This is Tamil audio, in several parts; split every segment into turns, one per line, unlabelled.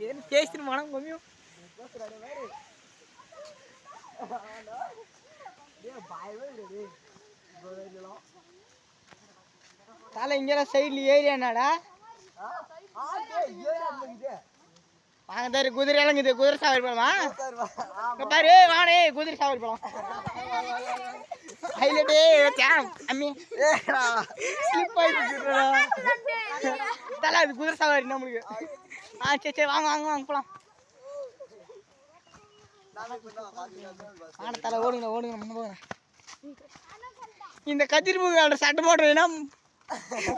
ఏం చేసిన మనం గమ్యం தலை இங்கே சைடில் ஏரியானாடா வாங்க தரு குதிரை இறங்குது குதிரை சாவரி போலாமா? பாரு வாடே குதிரை சாவரி போலாம். ஹைலைட்டே கேம் அம்மி ஸ்லிப் ஆயிடுச்சு தலை அது குதிரை சாவரி நம்மளுக்கு ஆ சரி சரி வாங்க வாங்க வாங்க போலாம். ஆட தலை ஓடுங்க ஓடுங்க நம்ம போகிறேன் இந்த கதிர்முக சட்டை போடுறதுன்னா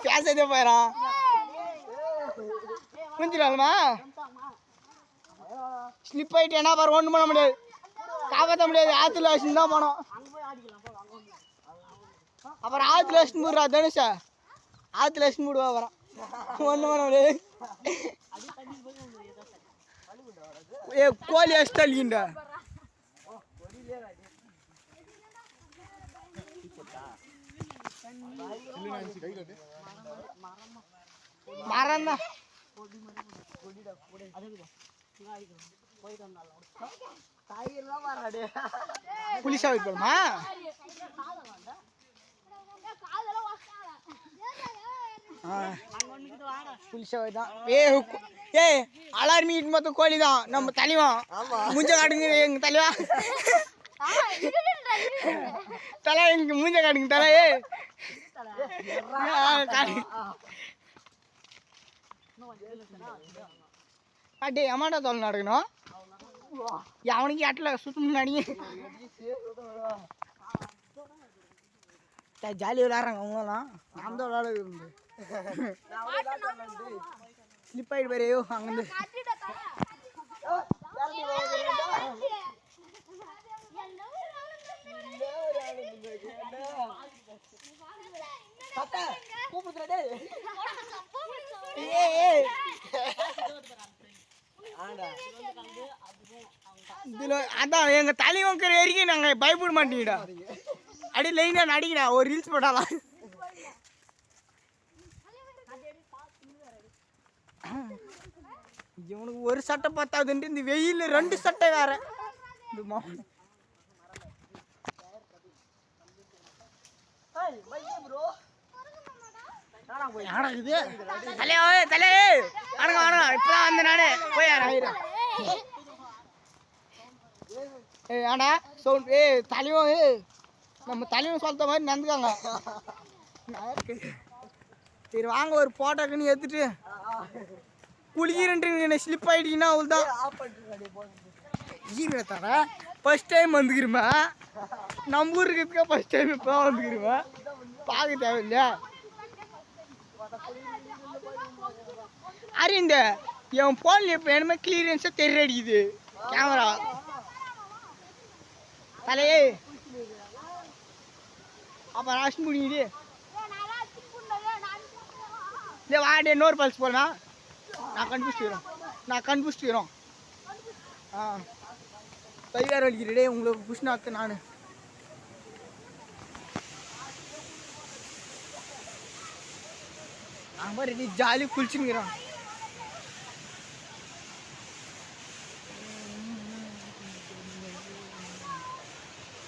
பேசதே போயிடும் புரிஞ்சிடலாமா ஸ்லிப் ஆயிட்டு என்ன பாரு ஒன்றும் பண்ண முடியாது. காப்பாற்ற முடியாது. ஆற்றுல வச்சுன்னு தான் போனோம். அப்புறம் ஆற்றுல வச்சுன்னு போடுறா தனுஷா. ஆற்றுல வச்சுன்னு போடுவா அப்புறம். ஒன்றும் பண்ண முடியாது. ஏ கோழி வச்சு தள்ளிக்கிண்டா. மரம் தான் புலிசா வெயிட் பண்ணுமா புலிசா வெயிட் தான் ஏ ஏ அலார் மீட் மொத்தம் கோழி தான் நம்ம தலைவன் மூஞ்ச காட்டுங்க எங்க தலைவா தலை எங்க மூஞ்ச காட்டுங்க தலை ஏ. அடே அம்மாடா தோல் நடக்கணும். அவனுக்கு அட்டல சுத்தம் நடிங்க ஜாலி விளாட்றாங்க அவங்களாம் நாம் தான் விளாட ஸ்லிப் ஆகிட்டு பாரு அங்கேருந்து. இதுல அதான் எங்க தலைவங்கிற வரைக்கும் நாங்க பயப்பட மாட்டீங்கடா. அடி லைனா நடிக்கடா. ஒரு ரீல்ஸ் போட்டாலாம் இவனுக்கு ஒரு சட்டை பத்தாதுன்ட்டு இந்த வெயில்ல ரெண்டு சட்டை வேற. இந்த மா- யாரா தலையா தலையே வணக்கம் வணக்கம் இப்பதான் வந்து நானு போய் ஆடா சவுண்ட் ஏய் தலைவன் நம்ம தலைவன் சொல்ற மாதிரி நடந்துக்காங்க. சரி வாங்க ஒரு போட்டோக்குன்னு எடுத்துட்டு குளிக்கிறன்ட்டு ஸ்லிப் ஆயிட்டீங்கன்னா அவள் தான் ஈர தர ஃபர்ஸ்ட் டைம் வந்துக்கிறோமா? நம்ம ஊருக்கு ஃபர்ஸ்ட் டைம் இப்போ வந்துக்கிறோமா? பார்க்க தேவையில்லையா? அரே இந்த என் ஃபோன் இப்போ என்னமே கிளியரன்ஸாக தெரிய அடிக்குது கேமரா தலையே. அப்போ ராசி முடியுது. இல்லை வாடே இன்னொரு பல்ஸ் போடலாம் நான் கண்டுபிடிச்சிக்கிறோம் நான் கண்டுபிடிச்சிக்கிறோம் ஆ. கையார் வலிக்கிறடே உங்களுக்கு புஷ்னாக்கு நான். நாங்கள் ரெடி ஜாலி குளிச்சுங்கிறோம்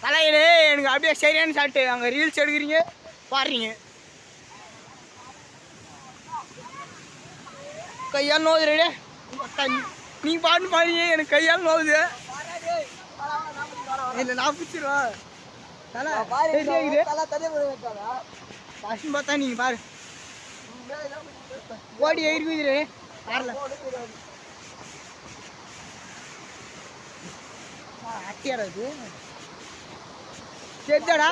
தலையிலே எனக்கு அப்படியே சரியான சாப்பிட்டு அங்கே ரீல்ஸ் எடுக்கிறீங்க பாடுறீங்க கையால் ரெடி நீங்கள் பாட்டு பாடுங்க எனக்கு கையால் நோவுது. இல்லை நான் பிடிச்சிருவேன் தலை பார்த்தா நீங்கள் பாரு. ஓடி ஏறி குதிரு. வரல. அட்டியாடா இது. சரிதாடா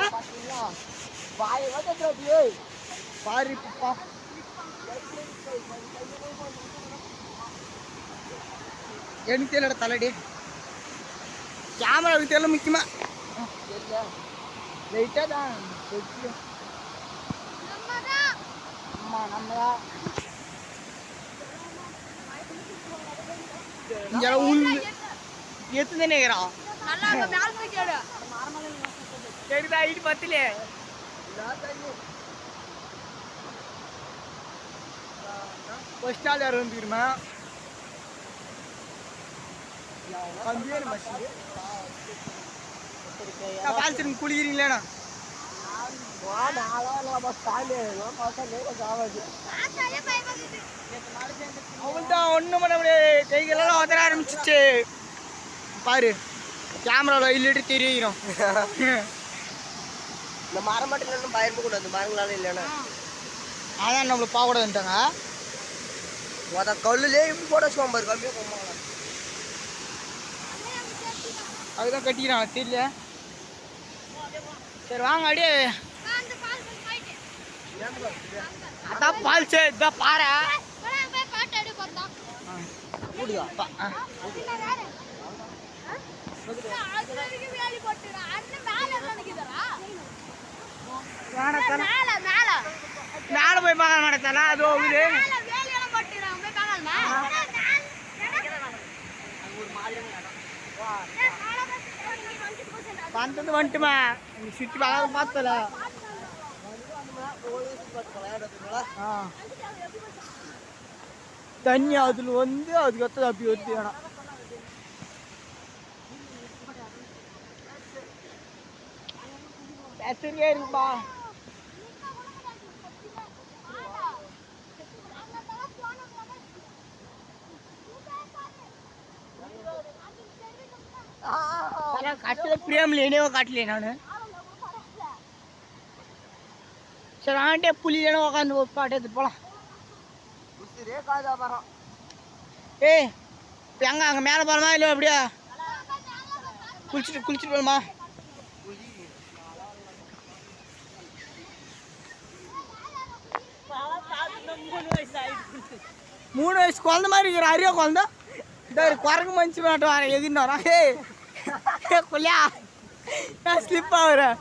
பாரு பா. எனக்கு தெரியலடா தலைடி. கேமராவுக்கு தெரியல. முக்கியமா லைட்டாக தான். தெரியும். இங்கே உள்ள எத்து தானே இருக்கிறான். சரிதா ஐடி பத்திலே. ஃபர்ஸ்ட் நாள் யார் வந்துருமா குளிக்கிறீங்களேண்ணா. அவள்தான் ஒன்றும் பண்ண முடியாது. கைகளெல்லாம் உதற ஆரம்பிச்சிச்சு பாரு கேமராவில் இல்லிட்டு தெரியும்.
இந்த மரம் மட்டும் இல்லைன்னு கூடாது. மரங்களால இல்லைன்னா.
அதான் நம்மளை பார்க்கக்கூடாதுன்ட்டாங்க
மொத கல்லுலே இப்படி போட வச்சுக்கோங்க பாரு கம்மியாக போமா
அதுதான் கட்டிக்கிறாங்க தெரியல. சரி வாங்க அப்படியே அதான் பால்ஸ் இதான் பாறை.
கூடுதா?
போய் பார்க்க நடத்தால அது போகுது வந்தது வந்துட்டுமா? சுற்றி பார்க்க பார்த்தல. தண்ணி அதில் வந்து அதுக்கடுத்து அப்படி வருது வேணாம் சரியா இருக்குப்பா கட்டில பிரியாமல் என்னவோ காட்டலையே நான். சரி ஆண்டே புலி ஏனோ உட்காந்து பாட்டு போகலாம் ஏய் இப்போ எங்க அங்கே மேலே போகலாமா இல்லை அப்படியா. குளிச்சுட்டு குளிச்சுட்டு போகலாமா மூணு வயசு குழந்த மாதிரி இருக்கிற அரியா குழந்த. இந்த ஒரு குரங்கு மஞ்சு மாட்டோம் வரேன் எதிர்னு வரான். ஹே கொல்லியா? ஸ்லிப் ஆகுறேன்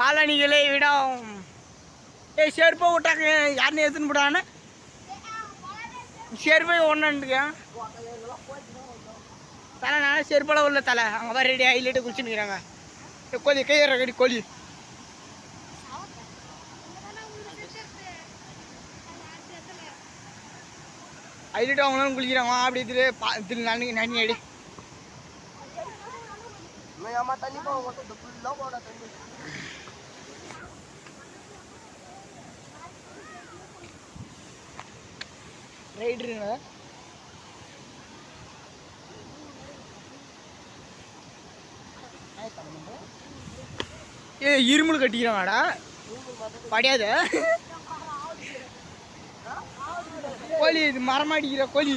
காலணிகளை விட ஏய் செருப்பை விட்டாங்க. யாருன்னு எடுத்துன்னு போடான்னு செருப்பை ஒன்றுண்டுக்க தலை நானே செருப்பெல்லாம் உள்ள தலை. அங்கே வர ரெடி ஹைலைட்டு குளிச்சுன்னுக்கிறாங்க கோழி கையற கடி கோழி. ஹைலைட்டு அவங்களும் குளிக்கிறாங்க. அப்படி இதில் பா இதில் நனி நனி அடி.
ஏமா தண்ணி போக ஃபுல்லாக போட தண்ணி
ரைடருங்க ஏ இருமல் கட்டிக்கிறாங்கடா படியாத. கோழி இது மரம் அடிக்கிற கோழி.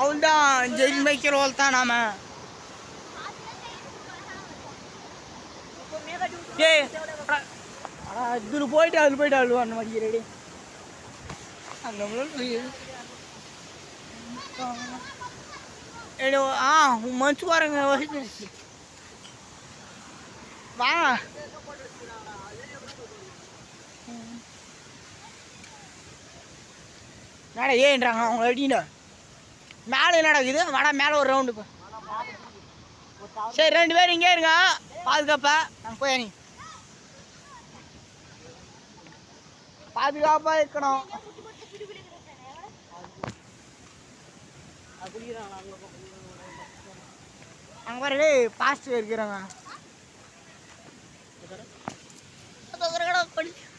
அவன் தான் ஜெயில் வைக்கிறவள் தான் நாம. ஏய் அடா, இதுல போயிட்டு அதுல போயிட்டு அழுவா அந்த மாதிரி ரெடி அந்த ஏடோ ஆ மச்சு பாருங்க வாங்க என்னடா ஏன்றாங்க அவங்க அடினா மேலே என்னடா இது வாடா மேலே ஒரு ரவுண்டு சரி ரெண்டு பேரும் இங்கே இருங்க பாதுகாப்பா நாங்கள் போய் பாதுகாப்பாக இருக்கணும். அங்கே பாரு பாஸ்ட் இருக்கிறாங்க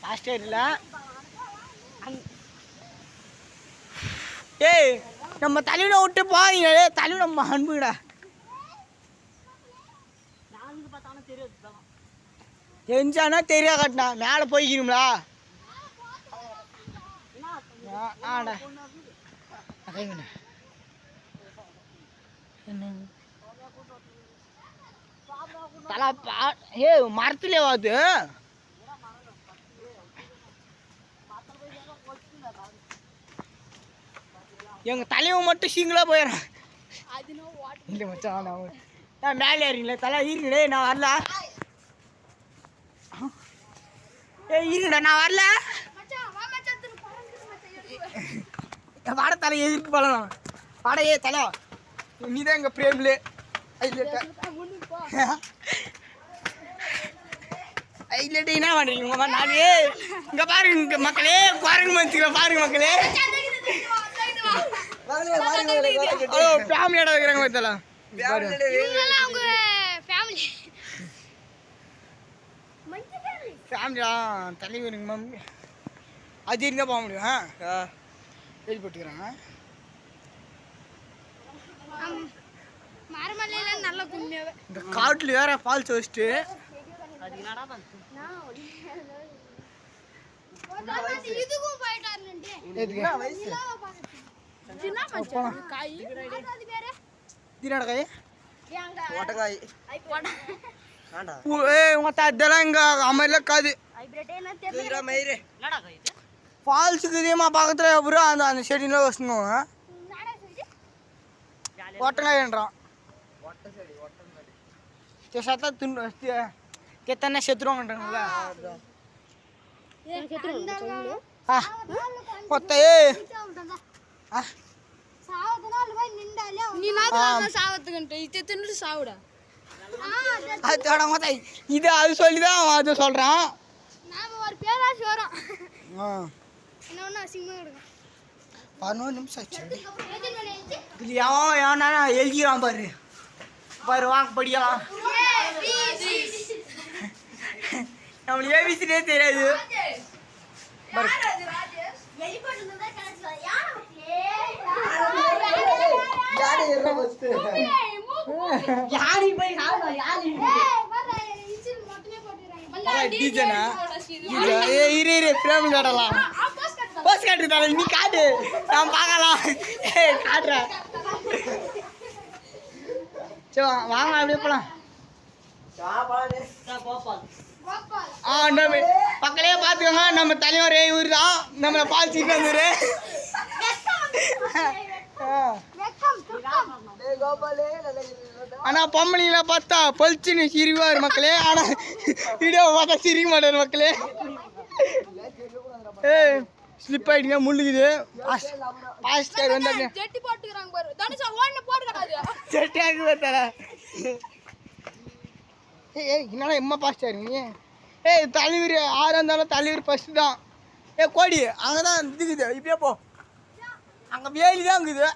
பாஸ்டர் இல்லை. ஏய் நம்ம தலைவனை விட்டு போறீங்களே தலைவன் நம்ம அன்புடா. தெரிஞ்சானா தெரியா கட்டினா? மேலே போய்க்கிறீங்களா? ஆடா. அதேங்கண்ணா தலா பா ஏ மரத்துலே வாது எங்க தலைவன் மட்டும் சிங்கிளாக போயிடறான் இல்லை மச்சான் நான் நான் மேலே ஏறிங்களே தலை இருங்கடே நான் வரல. ஏ இருங்கடா நான் வரல. வாட தலை எதிர்க்கு போகலாம் வாட ஏ தலை நீ தான் எங்கள் பிரேம்லே ஐலேட்ட என்ன பண்றீங்க? உங்க நாளே இங்க பாருங்க மக்களே குரங்கு மந்திர பாருங்க மக்களே. ஃபேமிலியோட
அவங்க ஃபேமிலி
ஃபேமிலியா தலைவருங்க மம்மி அது இருந்தால் போக முடியும் ஆ. எழுதி போட்டுக்கிறாங்க
மரமல்லையில நல்ல கும்மியாவே.
இந்த காட்டில் வேற ஃபால்ஸ் வச்சுட்டு
காய்
உங்க தத்தெல்லாம் இங்கே அமரில் காது ஃபால்ஸுக்கு இதேமா பக்கத்தில் அப்புறம் அந்த அந்த செடியில் வச்சுங்க
நாடா சைடு
ஓட்டங்காயன்றான்
ஒட்ட சரி ஒட்டங்காய்
சத்தா துண்டு
சாவத்துக்குன்ட்டு. இது தின்னு சாவுடா.
அது தொட மொத்த இது அது சொல்லி தான் அவன் அது சொல்கிறான்
நாம ஒரு பேராசி வரோம். அசிங்கமாக
பதினோரு நிமிஷம் ஆச்சு. இது எவன் எவனா எழுதிக்கிறான் பாரு. பாரு வாங்க படிக்கலாம் நம்மளுக்கு ஏபிசிலே தெரியாது. பாரு.
யாரு
யாரி இரு இரு ஃப்ரேம் காட்டலாம். போஸ்ட் காட்டுறதால நீ காட்டு. நான் பார்க்கலாம். ஏய் காட்டுறேன் சரி வாங்க அப்படியே போலாம். ஆ நம்ம பக்கத்துலேயே பார்த்துக்கோங்க. நம்ம தலைவர் இவர் தான். நம்மளை பால் சீட்டு வந்துரு
டேய் கோபாலே
பார்த்தா பளிச்சுன்னு சிரிவார் மக்களே. ஆனா வீடியோ பார்த்தா சிரிக்க மாட்டார் மக்களே. ஏய். ஸ்லிப் ஆயிடுங்க முள்ளுக்குது. பாஸ்டர் வந்தாங்க
ஜெட்டி போட்டுக்கிறாங்க பாரு. தனுஷா ஓடுன போட்டு கிடாது
செட்டாக தர ஏய் ஏய் என்னடா எம்மா பாஸ்டர் நீ ஏய் தலைவர் ஆறாக இருந்தாலும் தலைவர் ஃபஸ்ட்டு தான். ஏய் கோடி அங்கே தான் இதுக்குது இப்பயே போ. அங்கே வேலி தான் இருக்குது.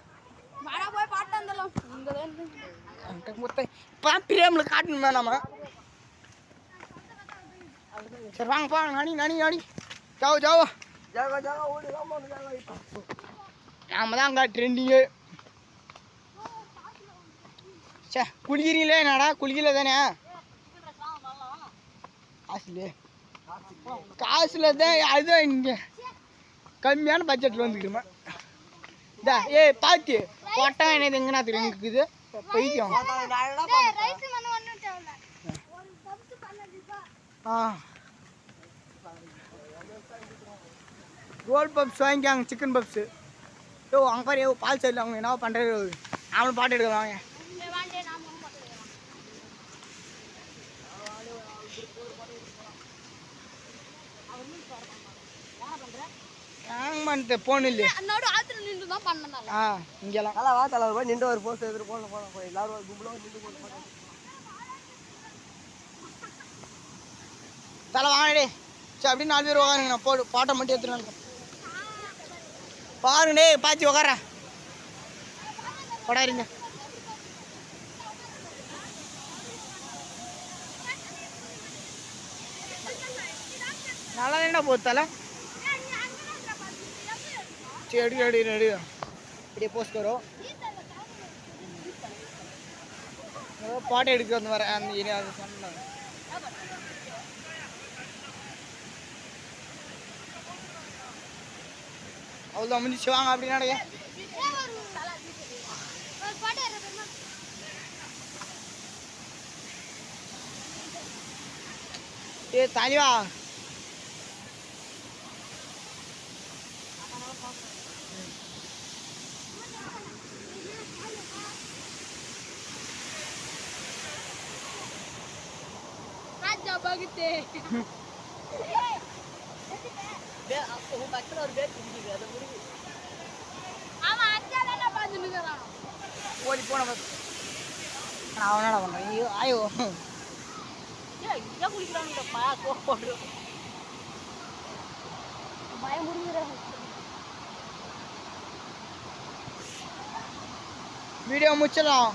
வாடா போய் பாட்டு வந்தலாம்
அங்கே மொத்தம் இப்போ பிரேமில் காட்டணுமே நம்ம சரி வாங்க போங்க. நானி நானி நானி. ஜாவோ ஜாவோ. நாம தான் அங்கே ட்ரெண்டிங்கு சே குளிக்கிறீங்களே என்னடா குளிக்கல தானே காசுல காசுல தான் அதுதான் இங்கே கம்மியான பட்ஜெட்டில் வந்துக்கிடுமா இதா ஏய் பாத்தி போட்டா என்னது எங்கண்ணா தெரியும் இருக்குது பைத்தியம் ஆ ரோல் பப்ஸ் வாங்கிக்காங்க சிக்கன் பப்ஸு. யோ அங்கே பாரு யோ பால் சைடில் அவங்க என்ன பண்ணுறது அவனும் பாட்டு எடுக்கலாம் வாங்க
வாண்டே நாம ஒண்ணு பாத்துக்கலாம்
ஹேங் பண்ணிட்டு போன் இல்லையே ஆ இங்கெல்லாம்.
தலை வா தலை போய் நின்று ஒரு போஸ்ட் எடுத்து போன போன போய் எல்லாரும் ஒரு கும்பலா நின்று போன போன
தலை வாங்கடே. சரி அப்படியே நாலு பேர் உட்காருங்க. நான் போடு பாட்டை மட்டும் எடுத்துட்டு பாருங்க டேய் பாத்தி உட்கார கொடாருங்க நல்லா தானே போகுது தலை சரி எடுக்க எடு எடு இப்படியே போஸ்ட் கரோ பாட்டை எடுக்க வந்து வரேன் அந்த இனி அது சொன்னாங்க அவ்வளோ முடிச்சு வாங்க அப்படி நடக்க
ஒரு பாட்டு வர பெருமா
ஏ தலைவா
ராஜா பகுத்தே அவன் அச்சால பாத்துட்டு இருக்கிறான்
ஓடி போன நான் அவனாட பண்ணுறேன் ஐயோ ஐயோ
பயமுறுத்துறாங்க
வீடியோ முடிச்சிடலாம்.